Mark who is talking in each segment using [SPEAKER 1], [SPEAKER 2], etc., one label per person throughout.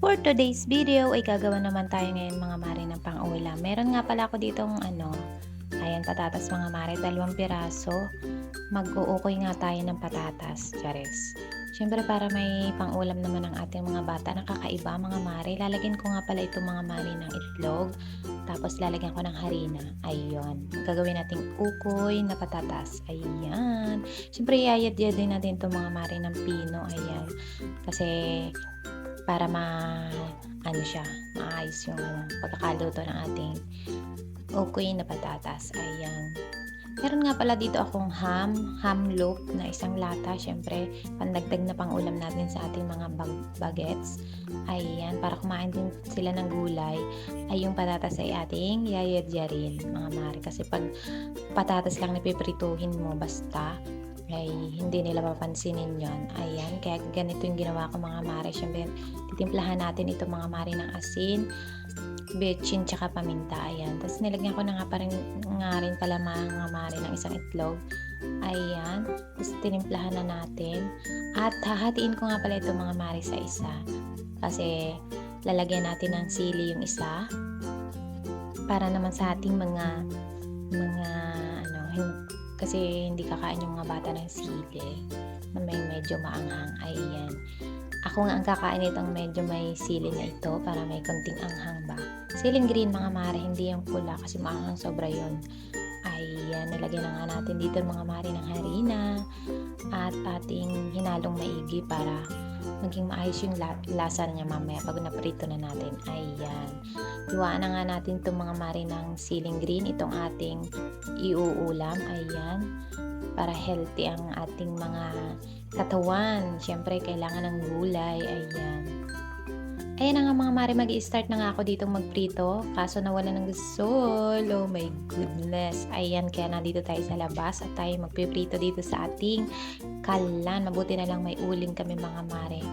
[SPEAKER 1] For today's video ay gagawa naman tayo ngayon mga mare ng pang-ulam. Meron nga pala ako ditong ano, ayan patatas mga mare, dalawang piraso. Mag-uukoy nga tayo ng patatas, chares. Siyempre para may pang-ulam naman ang ating mga bata na kakaiba mga mare. Lalagyan ko nga pala itong mga mare ng itlog. Tapos lalagyan ko ng harina. Ayun. Gagawin nating ukoy na patatas. Ayan. Siyempre iyayad-yad din natin itong mga mare ng pino. Ayan. Kasi para ma ano siya, maayos yung ano, pagkakaluto ng ating ukoy na patatas. Ayan. Meron nga pala dito akong ham, ham loaf na isang lata. Siyempre, pandagdag na pang ulam natin sa ating mga bag- bagets. Ayan, para kumain din sila ng gulay, ay yung patatas ay ating yayadyarin, mga mare. Kasi pag patatas lang napiprituhin mo, basta, ay hindi nila papansinin yon Ayan, kaya ganito yung ginawa ko mga mare. Siyempre, titimplahan natin ito mga mare ng asin, betchin, tsaka paminta. Ayan. Tapos nilagyan ko na nga, pa nga rin pala mga mare ng isang itlog. Ayan. Tapos tinimplahan na natin. At hahatiin ko nga pala ito mga mare sa isa. Kasi lalagyan natin ng sili yung isa. Para naman sa ating mga mga ano, kasi hindi kakain yung mga bata ng sili na may medyo maanghang. Ayan. Ako nga ang kakain itong medyo may sili na ito para may konting anghang ba. Siling green mga mare, hindi yung pula kasi maanghang sobra yun. Ayan, nilagyan na nga natin dito mga mare ng harina at ating hinalong maigi para maging maayos yung la- lasa niya mamaya pag naprito na natin. Ayan. Iwaan na nga natin itong mga mare ng siling green, itong ating iuulam. Ayan. Para healthy ang ating mga katawan. Siyempre, kailangan ng gulay. Ayan. Ayan na nga mga mare, mag start na nga ako dito magprito. Kaso nawala ng gasol. Oh my goodness. Ayan, kaya nandito tayo sa labas at tayo magpiprito dito sa ating kalan. Mabuti na lang may uling kami mga mare.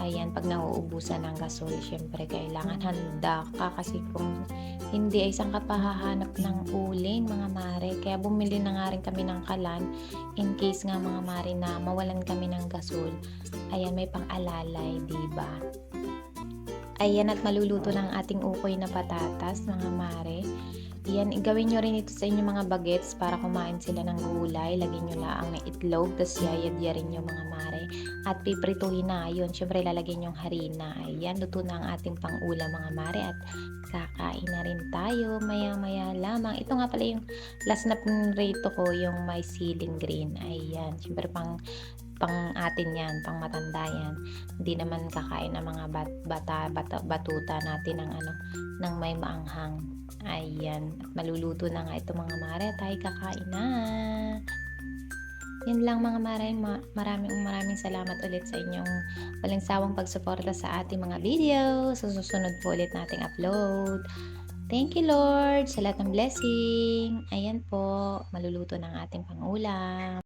[SPEAKER 1] Ayan, pag nauubusan ng gasol, syempre kailangan handa ka kasi kung hindi ay saan ka ng uling mga mare. Kaya bumili na nga rin kami ng kalan in case nga mga mare na mawalan kami ng gasol. Ayan, may pang-alalay, di ba? Ayan at maluluto ng ating ukoy na patatas, mga mare. Yan, gawin nyo rin ito sa inyong mga bagets para kumain sila ng gulay. Lagyan nyo lang ng itlog, tapos yayadya rin yung mga mare. At piprituhin na, yun, syempre lalagyan yung harina. Ayan, luto na ang ating pang-ulam mga mare. At kakain na rin tayo, maya-maya lamang. Ito nga pala yung last na rito ko, yung may ceiling green. Ayan, syempre pang pang atin yan, pang matanda yan. Hindi naman kakain ng mga bat, bata, bata, batuta natin ng ano, ng may maanghang. Ayan, at maluluto na nga ito mga mare, tayo kakain na. Yan lang mga mare, ma- maraming maraming salamat ulit sa inyong walang sawang pagsuporta sa ating mga video. Sa susunod po ulit nating upload. Thank you Lord sa lahat ng blessing. Ayan po, maluluto ng ating pangulam.